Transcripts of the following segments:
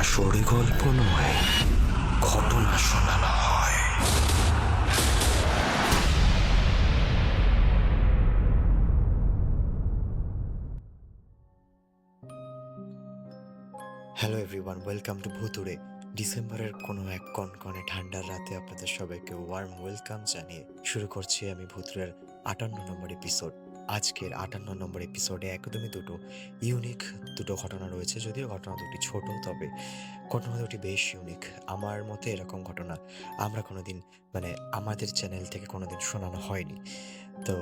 আসরে গল্প নয়, ঘটনা শোনানো হয়। হ্যালো এভরিওয়ান ওয়েলকাম টু ভুতুড়ে। ডিসেম্বরের কোনো এক কনকনে ঠান্ডার রাতে আপনাদের সবাইকে ওয়ার্ম ওয়েলকাম জানিয়ে শুরু করছি আমি ভুতুড়ের আটান্ন নম্বর এপিসোড আজকের আটান্ন নম্বর এপিসোডে একদমই দুটো ইউনিক দুটো ঘটনা রয়েছে, যদিও ঘটনা দুটি ছোট, তবে ঘটনা দুটি বেশ ইউনিক আমার মতে এরকম ঘটনা আমরা কোনোদিন মানে আমাদের চ্যানেল থেকে কোনোদিন শোনানো হয়নি। তো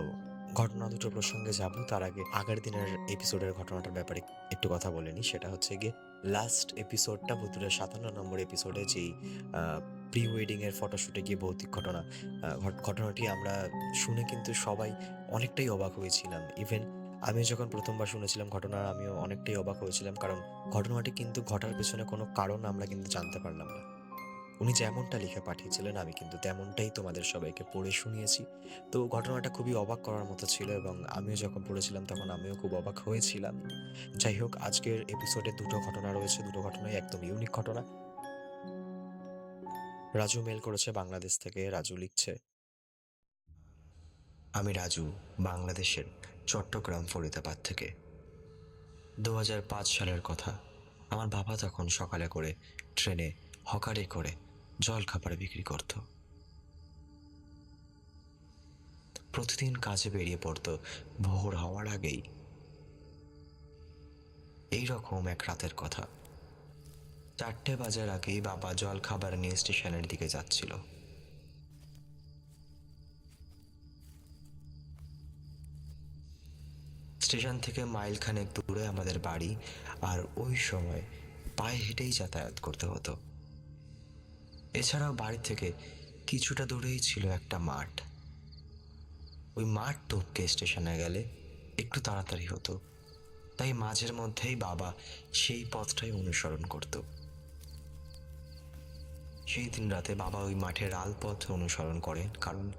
ঘটনা দুটো প্রসঙ্গে যাব, তার আগে আগের দিনের এপিসোডের ঘটনাটার ব্যাপারে একটু কথা বলে নিই। সেটা হচ্ছে গিয়ে লাস্ট এপিসোডটা ভুতুরের সাতান্ন নম্বর এপিসোডে যেই প্রি ওয়েডিং এর ফটোশুটে গিয়ে ভৌতিক ঘটনা ঘট- ঘটনাটি আমরা শুনে কিন্তু সবাই অনেকটাই অবাক হয়েছিলাম। ইভেন আমি যখন প্রথমবার শুনেছিলাম ঘটনা, আমিও অনেকটাই অবাক হয়েছিলাম কারণ ঘটনাটি কিন্তু ঘটার পেছনে কোনো কারণ আমরা কিন্তু জানতে পারলাম না। উনি যেমনটা লিখে পাঠিয়েছিলেন, আমি কিন্তু তেমনটাই তোমাদের সবাইকে পড়ে শুনিয়েছি। তো ঘটনাটা খুবই অবাক করার মতো ছিল এবং আমিও যখন পড়েছিলাম তখন আমিও খুব অবাক হয়েছিলাম। যাই হোক, আজকের এপিসোডে দুটো ঘটনা রয়েছে, দুটো ঘটনাই একদম ইউনিক ঘটনা। রাজু মেল করেছে বাংলাদেশ থেকে। রাজু লিখছে, আমি রাজু, বাংলাদেশের চট্টগ্রাম, ফরিদাবাদ থেকে। দু সালের কথা। আমার বাবা তখন সকালে করে ট্রেনে, হকারে করে জল খাবার বিক্রি করত। প্রতিদিন কাজে বেরিয়ে পড়তো, ভোর হওয়ার আগেই। এই রকম এক রাতের কথা। চারটে বাজার আগেই বাবা জল খাবার নিয়ে স্টেশনের দিকে যাচ্ছিল। স্টেশন থেকে মাইল খানেক দূরে আমাদের বাড়ি আর ওই সময় পায়ে হেঁটেই যাতায়াত করতে হতো। এছাড়াও বাড়ি থেকে কিছুটা দূরেই ছিল একটা মাঠ। ওই মাঠ টপকে স্টেশনে গেলে একটু তাড়াতাড়ি হতো। তাই মাঝের মধ্যেই বাবা সেই পথটাই অনুসরণ করত। সেই দিন রাতে বাবা ওই মাঠের আল পথ অনুসরণ করেন, কারণ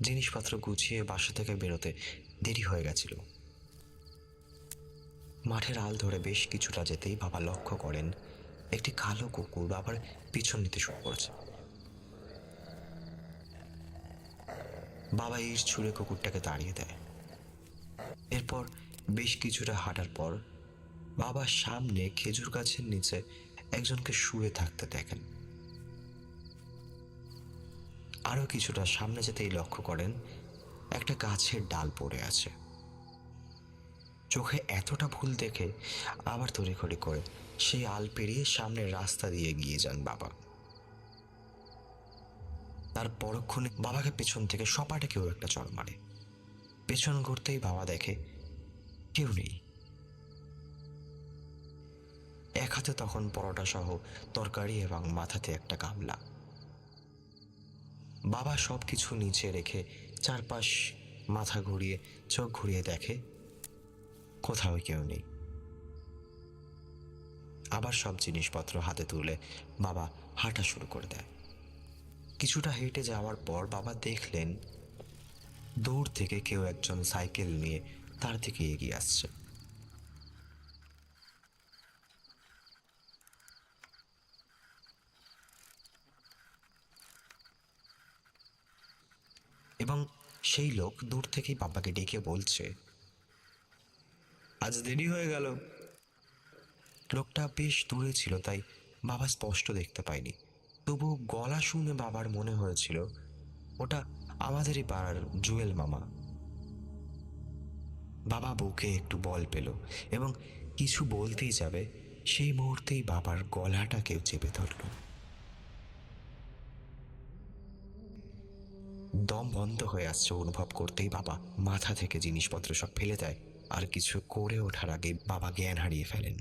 জিনিসপত্র গুছিয়ে বাসা থেকে বেরোতে দেরি হয়ে গেছিল। মাঠের আল ধরে বেশ কিছুটা যেতেই বাবা লক্ষ্য করেন একটি কালো কুকুর বাবার পিছন নিতে শুরু করেছে। বাবা ইট ছুঁড়ে কুকুরটাকে তাড়িয়ে দেয়। এরপর বেশ কিছুটা হাঁটার পর বাবার সামনে খেজুর গাছের নিচে একজনকে শুয়ে থাকতে দেখেন। আরও কিছুটা সামনে যেতেই লক্ষ্য করেন, একটা গাছের ডাল পড়ে আছে। চোখে এতটা ভুল দেখে আবার তড়িঘড়ি করে সেই আল পেরিয়ে সামনের রাস্তা দিয়ে গিয়ে যান বাবা। তার পরক্ষণে বাবাকে পেছন থেকে সপাটে কেউ একটা চড় মারে। পেছন ঘুরতেই বাবা দেখে কেউ নেই। এক হাতে তখন পরোটা সহ তরকারি এবং মাথাতে একটা গামলা। বাবা সব কিছু নিচে রেখে চারপাশ মাথা ঘুরিয়ে, চোখ ঘুরিয়ে দেখে, কোথাও কেউ নেই। আবার সব জিনিসপত্র হাতে তুলে বাবা হাঁটা শুরু করে দেয়। কিছুটা হেঁটে যাওয়ার পর বাবা দেখলেন, দূর থেকে কেউ একজন সাইকেল নিয়ে তার দিকে এগিয়ে আসছে। এবং সেই লোক দূর থেকেই বাবাকে ডেকে বলছে, আজ দেরি হয়ে গেল। লোকটা বেশ দূরে ছিল, তাই বাবা স্পষ্ট দেখতে পায়নি। তবু গলা শুনে বাবার মনে হয়েছিল, ওটা আমাদেরই পাড়ার জুয়েল মামা। বাবা বুকে একটু বল পেল এবং কিছু বলতেই যাবে, সেই মুহূর্তেই বাবার গলাটা কেউ চেপে ধরল। দম বন্ধ হয়ে আসছে অনুভব করতেই বাবা মাথা থেকে জিনিসপত্র সব ফেলে দেয় আর কিছু করে ওঠার আগে বাবা জ্ঞান হারিয়ে ফেলেন।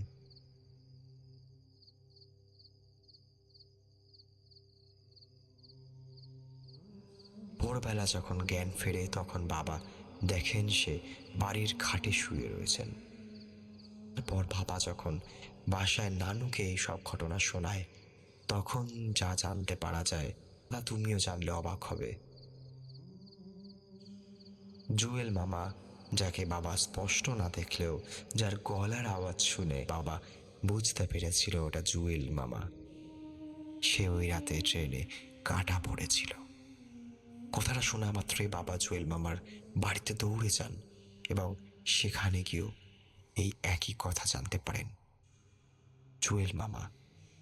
ভোরবেলা যখন জ্ঞান ফেরে তখন বাবা দেখেন সে বাড়ির খাটে শুয়ে রয়েছেন। পর বাবা যখন বাসায় নানুকে এই সব ঘটনা শোনায়, তখন যা জানতে পারা যায় তা তুমিও জানলে অবাক হবে। জুয়েল মামা, যাকে বাবা স্পষ্ট না দেখলেও যার গলার আওয়াজ শুনে বাবা বুঝতে পেরেছিল ওটা জুয়েল মামা। সে ওই রাতে ট্রেনে কাটা পড়েছিল। কথাটা শোনা মাত্রই বাবা জুয়েল মামার বাড়িতে দৌড়ে যান এবং সেখানে গিয়েও এই একই কথা জানতে পারেন। জুয়েল মামা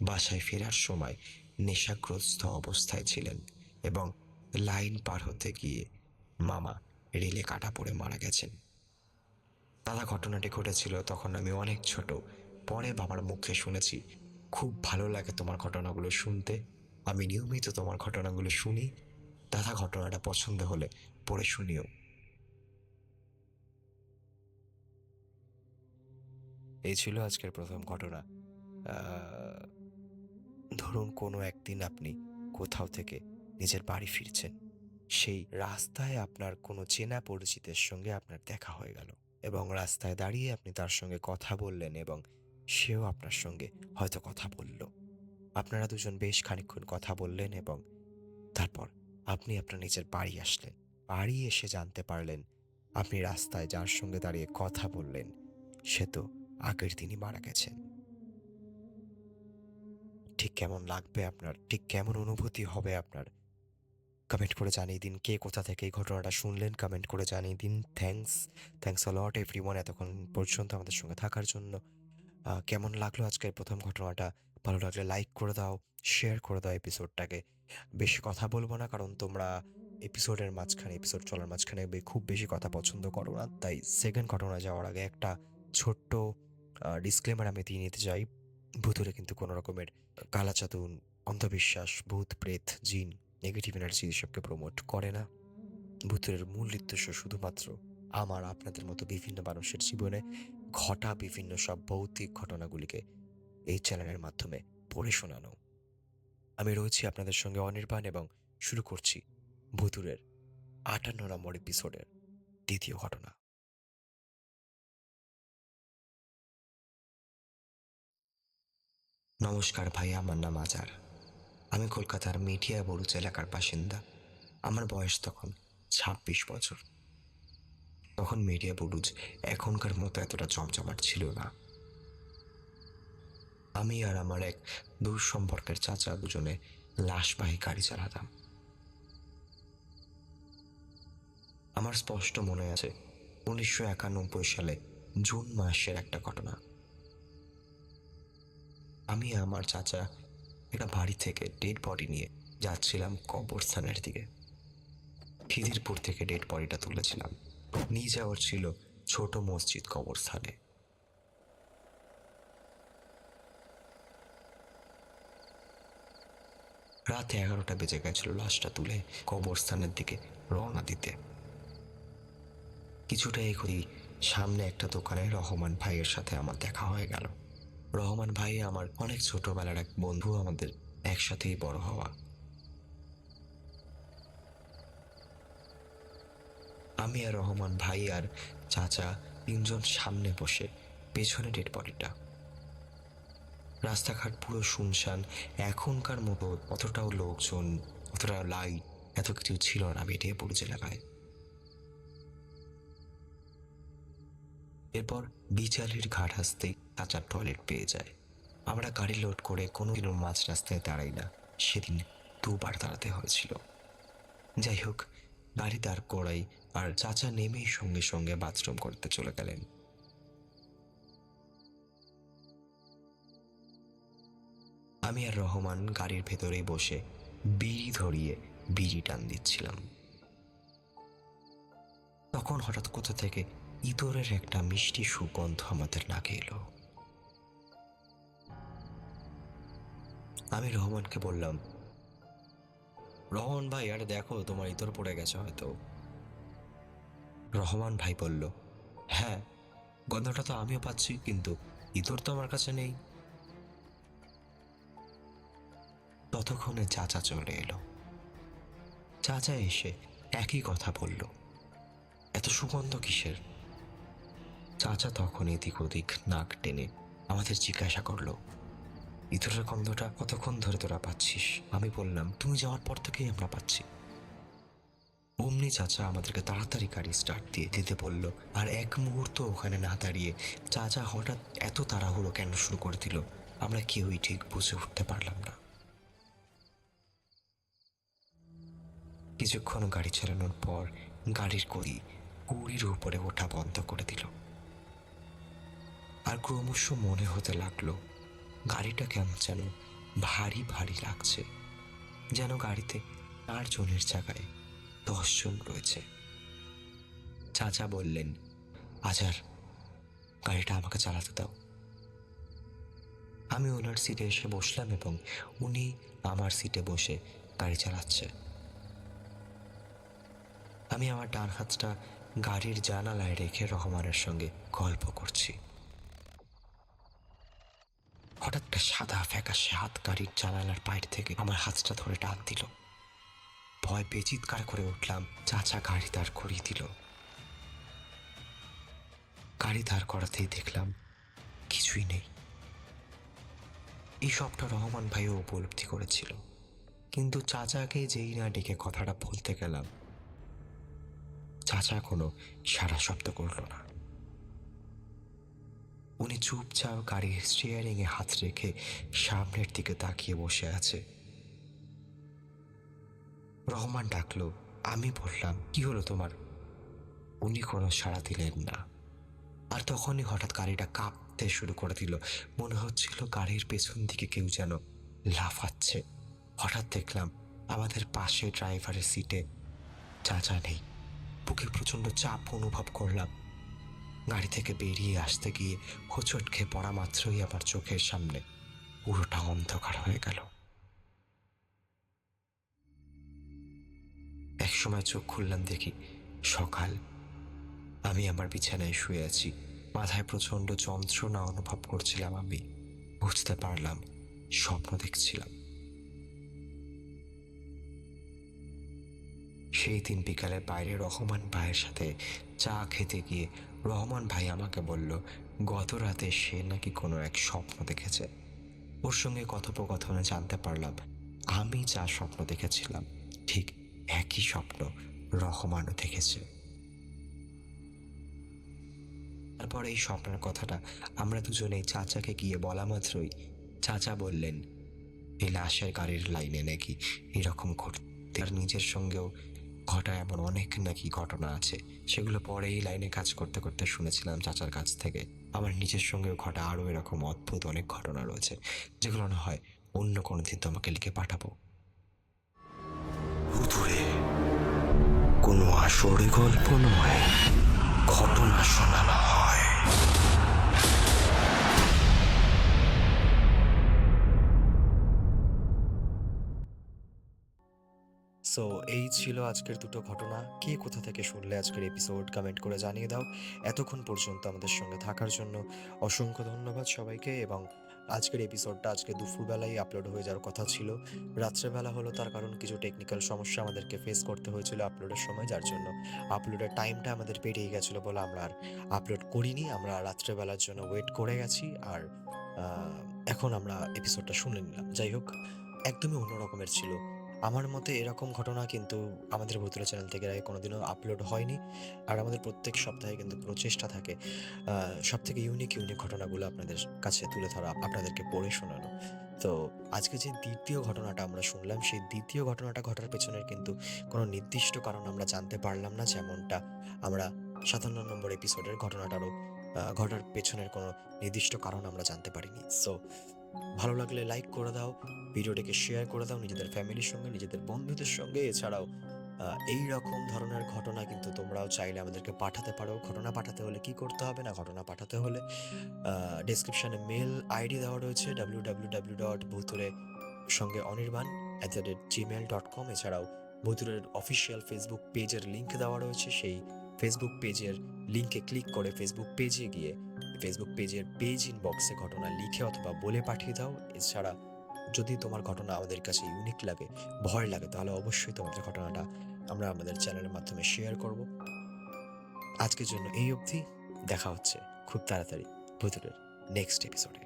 বাসায় ফেরার সময় নেশাগ্রস্ত অবস্থায় ছিলেন এবং লাইন পার হতে গিয়ে মামা রেলে কাটা পড়ে মারা গেছেন। দাদা ঘটনাটি ঘটেছিল তখন আমি অনেক ছোট। পরে বাবার মুখে শুনেছি, খুব ভালো লাগে তোমার ঘটনাগুলো শুনতে। আমি নিয়মিত তোমার ঘটনাগুলো শুনি। দাদা, ঘটনাটা পছন্দ হলে পড়ে শুনিও। এই ছিল আজকের প্রথম ঘটনা। ধরুন কোনো একদিন আপনি কোথাও থেকে নিজের বাড়ি ফিরছেন। সেই রাস্তায় আপনার কোনো চেনা পরিচিতের সঙ্গে আপনার দেখা হয়ে গেল এবং রাস্তায় দাঁড়িয়ে আপনি তার সঙ্গে কথা বললেন এবং সেও আপনার সঙ্গে হয়তো কথা বলল। আপনারা দুজন বেশ খানিকক্ষণ কথা বললেন এবং তারপর আপনি আপনার নিজের বাড়ি আসলেন। বাড়ি এসে জানতে পারলেন আপনি রাস্তায় যার সঙ্গে দাঁড়িয়ে কথা বললেন, সে তো আগের দিনই মারা গেছেন। ঠিক কেমন লাগবে আপনার? ঠিক কেমন অনুভূতি হবে আপনার? কমেন্ট করে জানিয়ে দিন কে কোথা থেকে এই ঘটনাটা শুনলেন। কমেন্ট করে জানিয়ে দিন। Thanks thanks lot everyone এতক্ষণ পর্যন্ত আমাদের সঙ্গে থাকার জন্য। কেমন লাগল আজকের প্রথম ঘটনাটা? ভালো লাগলে লাইক করে দাও শেয়ার করে দাও এপিসোডটাকে বেশি কথা বলব না কারণ তোমরা এপিসোডের মাঝখানে এপিসোড চলার মাঝখানে খুব বেশি কথা পছন্দ করো না। তাই সেকেন্ড ঘটনা যাওয়ার আগে একটা ছোট্ট ডিসক্লেমার আমি দিয়ে নিতে চাই। ভুতুরে কিন্তু কোনো রকমের কালাচাতুন, অন্ধবিশ্বাস, ভূত, প্রেত, জিন নেগেটিভ এনার্জি এসবকে প্রমোট করে না। ভূতের মূল উদ্দেশ্য শুধুমাত্র আমার, আপনাদের মতো বিভিন্ন মানুষের জীবনে ঘটা বিভিন্ন সব ভৌতিক ঘটনাগুলিকে এই চ্যানেলের মাধ্যমে পড়ে শোনানো। আমি রয়েছি আপনাদের সঙ্গে অনির্বাণ এবং শুরু করছি ভুতুরের আটান্ন নম্বর এপিসোডের দ্বিতীয় ঘটনা। নমস্কার ভাই আমার নাম আজার। আমি কলকাতার মিডিয়া বড়ুচ এলাকার বাসিন্দা। আমার বয়স তখন ছাব্বিশ বছর। তখন মিডিয়া বুরুজ এখনকার মতো এতটা জমজমাট ছিল না। আমি আর আমার এক দূর সম্পর্কের চাচা দুজনে লাশবাহী গাড়ি চালাতাম। আমার স্পষ্ট মনে আছে উনিশশো একানব্বই সালে জুন মাসের একটা ঘটনা। আমি আমার চাচা একটা বাড়ি থেকে ডেড বডি নিয়ে যাচ্ছিলাম কবরস্থানের দিকে। খিদিরপুর থেকে ডেড বডিটা তুলেছিলাম। নিয়ে যাওয়ার ছিল ছোট মসজিদ কবরস্থানে। রাত এগারোটা বেজে গেছিল লাশটা তুলে কবরস্থানের দিকে রওনা দিতে। কিছুটা এগোই সামনে একটা দোকানে রহমান ভাইয়ের সাথে আমার দেখা হয়ে গেল। রহমান ভাই আমার অনেক ছোটবেলার এক বন্ধু আমাদের একসাথেই বড় হওয়া। আমি আর রহমান ভাই আর চাচা তিনজন সামনে বসে পেছনে ডেড বডিটা রাস্তাঘাট পুরো শুনশান, এখনকার মতো অতটাও লোকজন, অতটা লাইট এত কিছু ছিল না পড়েছে এলাকায়। এরপর বিচালির ঘাট আসতেই চাচার টয়লেট পেয়ে যায়। আমরা গাড়ি লোড করে কোনোদিনও মাঝ রাস্তায় দাঁড়াই না। সেদিন দুবার দাঁড়াতে হয়েছিল। যাই হোক, গাড়ি দাঁড় করাই আর চাচা নেমেই সঙ্গে সঙ্গে বাথরুম করতে চলে গেলেন। আমি আর রহমান গাড়ির ভেতরেই বসে বিড়ি ধরিয়ে বিড়ি টান দিচ্ছিলাম। তখন হঠাৎ কোথা থেকে ইঁদুরের একটা মিষ্টি সুগন্ধ আমাদের নাকে এলো। আমি রহমানকে বললাম রহমান ভাই, আরে দেখো তোমার ইতর পড়ে গেছে হয়তো। রহমান ভাই বলল হ্যাঁ গন্ধটা তো আমিও পাচ্ছি, কিন্তু ইতর তো আমার কাছে নেই। ততক্ষণে চাচা চলে এলো। চাচা এসে একই কথা বলল, এত সুগন্ধ কিসের? চাচা তখন এদিক ওদিক নাক টেনে আমাদের জিজ্ঞাসা করল ইঁদুরের গন্ধটা কতক্ষণ ধরে তোরা পাচ্ছিস? আমি বললাম, তুমি যাওয়ার পর থেকেই আমরা পাচ্ছি। অমনি চাচা আমাদেরকে তাড়াতাড়ি গাড়ি স্টার্ট দিয়ে দিতে বলল, আর এক মুহূর্ত ওখানে না দাঁড়িয়ে চাচা হঠাৎ এত তাড়াহুড়ো কেন শুরু করে দিল? আমরা কেউই ঠিক বুঝে উঠতে পারলাম না। কিছুক্ষণ গাড়ি চালানোর পর গাড়ির গড়ি কুড়ির উপরে ওঠা বন্ধ করে দিল। আর ক্রমশ মনে হতে লাগল গাড়িটা কেমন যেন ভারী ভারী লাগছে, যেন গাড়িতে চার জনের জায়গায় দশজন রয়েছে। চাচা বললেন, আজার, গাড়িটা আমাকে চালাতে দাও। আমি ওনার সিটে এসে বসলাম এবং উনি আমার সিটে বসে গাড়ি চালাচ্ছে। আমি আমার ডান হাতটা গাড়ির জানালায় রেখে রহমানের সঙ্গে গল্প করছি। হঠাৎ একটা সাদা ফ্যাকাশে হাত গাড়ির জানালার বাইরে থেকে আমার হাতটা ধরে টান দিল। ভয় পেয়ে চিৎকার করে উঠলাম, চাচা গাড়ি দাঁড় করিয়ে দিল। গাড়ি দাঁড় করাতেই দেখলাম কিছুই নেই। এই সবটা রহমান ভাইও উপলব্ধি করেছিল। কিন্তু চাচাকে যেই না ডেকে কথাটা বলতে গেলাম, চাচা কোনো সারা শব্দ করল না। উনি চুপচাপ গাড়ির স্টিয়ারিং এ হাত রেখে সামনের দিকে তাকিয়ে বসে আছে। রহমান ডাকলো, আমি বললাম, কি হলো তোমার? উনি কোনো সাড়া দিলেন না। আর তখনই হঠাৎ গাড়িটা কাঁপতে শুরু করে দিল। মনে হচ্ছিল গাড়ির পেছন দিকে কেউ যেন লাফাচ্ছে। হঠাৎ দেখলাম আমাদের পাশে ড্রাইভারের সিটে চাচা নেই। বুকে প্রচণ্ড চাপ অনুভব করলাম। গাড়ি থেকে বেরিয়ে আসতে গিয়ে হোঁচট খেয়ে পড়া মাত্রই আমার চোখের সামনে পুরোটা অন্ধকার হয়ে গেল। এক সময় চোখ খুললাম দেখি সকাল। আমি আমার বিছানায় শুয়ে আছি। মাথায় প্রচণ্ড যন্ত্রণা অনুভব করছিলাম আমি। বুঝতে পারলাম, স্বপ্ন দেখছিলাম। সেই দিন বিকালে বাইরে রহমান ভাইয়ের সাথে চা খেতে গিয়ে রহমান ভাই আমাকে বলল গত রাতে সে নাকি কোনো এক স্বপ্ন দেখেছে। ওর সঙ্গে কথোপকথনে জানতে পারলাম, আমি যা স্বপ্ন দেখেছিলাম, ঠিক একই স্বপ্ন রহমানও দেখেছে। তারপর এই স্বপ্নের কথাটা আমরা দুজনেই চাচাকে গিয়ে বলা মাত্রই চাচা বললেন, এই লাশের গাড়ির লাইনে নাকি এরকম ঘটতে তার নিজের সঙ্গেও ঘটা এমন অনেক নাকি ঘটনা আছে। সেগুলো পরে এই লাইনে কাজ করতে করতে শুনেছিলাম চাচার কাছ থেকে। আমার নিজের সঙ্গেও ঘটা আরও এরকম অদ্ভুত অনেক ঘটনা রয়েছে, যেগুলো না হয় অন্য কোনো দিন তোমাকে লিখে পাঠাবো। কোনো আসরে গল্প নয়। সো এই ছিল আজকের দুটো ঘটনা। কে কোথা থেকে শুনলে আজকের এপিসোড কমেন্ট করে জানিয়ে দাও। এতক্ষণ পর্যন্ত আমাদের সঙ্গে থাকার জন্য অসংখ্য ধন্যবাদ সবাইকে এবং আজকের এপিসোডটা আজকে দুপুরবেলায় আপলোড হয়ে যাওয়ার কথা ছিল। রাত্রেবেলা হলো তার কারণ কিছু টেকনিক্যাল সমস্যা আমাদেরকে ফেস করতে হয়েছিল আপলোডের সময়, যার জন্য আপলোডের টাইমটা আমাদের পেরিয়ে গেছিল বলে আমরা আর আপলোড করিনি। আমরা রাত্রেবেলার জন্য ওয়েট করে গেছি আর এখন আমরা এপিসোডটা শুনে নিলাম। যাই হোক, একদমই অন্য রকমের ছিল। আমার মতে এরকম ঘটনা কিন্তু আমাদের ভুতুরে চ্যানেল থেকে আগে কোনোদিনও আপলোড হয়নি। আর আমাদের প্রত্যেক সপ্তাহে কিন্তু প্রচেষ্টা থাকে সব থেকে ইউনিক ইউনিক ঘটনাগুলো আপনাদের কাছে তুলে ধরা, আপনাদেরকে পড়ে শোনানো। তো আজকে যে দ্বিতীয় ঘটনাটা আমরা শুনলাম, সেই দ্বিতীয় ঘটনাটা ঘটার পেছনের কিন্তু কোনো নির্দিষ্ট কারণ আমরা জানতে পারলাম না, যেমনটা আমরা সাতান্ন নম্বর এপিসোডের ঘটনাটারও ঘটার পেছনের কোনো নির্দিষ্ট কারণ আমরা জানতে পারিনি। সো ভালো লাগলে লাইক করে দাও, ভিডিওটাকে শেয়ার করে দাও নিজেদের ফ্যামিলির সঙ্গে, নিজেদের বন্ধুদের সঙ্গে। এছাড়াও এই রকম ধরনের ঘটনা কিন্তু তোমরাও চাইলে আমাদেরকে পাঠাতে পারো। ঘটনা পাঠাতে হলে কি করতে হবে না ঘটনা পাঠাতে হলে ডেসক্রিপশনে মেল আইডি দেওয়া রয়েছে ডাব্লিউ ডাব্লিউ ডাব্লিউ ডট ভুতুরে সঙ্গে Anirban at the rate Gmail dot com এছাড়াও, ভুতুরের অফিসিয়াল ফেসবুক পেজের লিঙ্ক দেওয়া রয়েছে। সেই ফেসবুক পেজের লিঙ্কে ক্লিক করে ফেসবুক পেজে গিয়ে ফেসবুক পেজের পেজ ইনবক্সে ঘটনা লিখে অথবা বলে পাঠিয়ে দাও। এছাড়া যদি তোমার ঘটনা আমাদের কাছে ইউনিক লাগে, ভয় লাগে, তাহলে অবশ্যই তোমাদের ঘটনাটা আমরা আমাদের চ্যানেলের মাধ্যমে শেয়ার করব। আজকের জন্য এই অবধি। দেখা হচ্ছে খুব তাড়াতাড়ি ভুতুরের নেক্সট এপিসোডে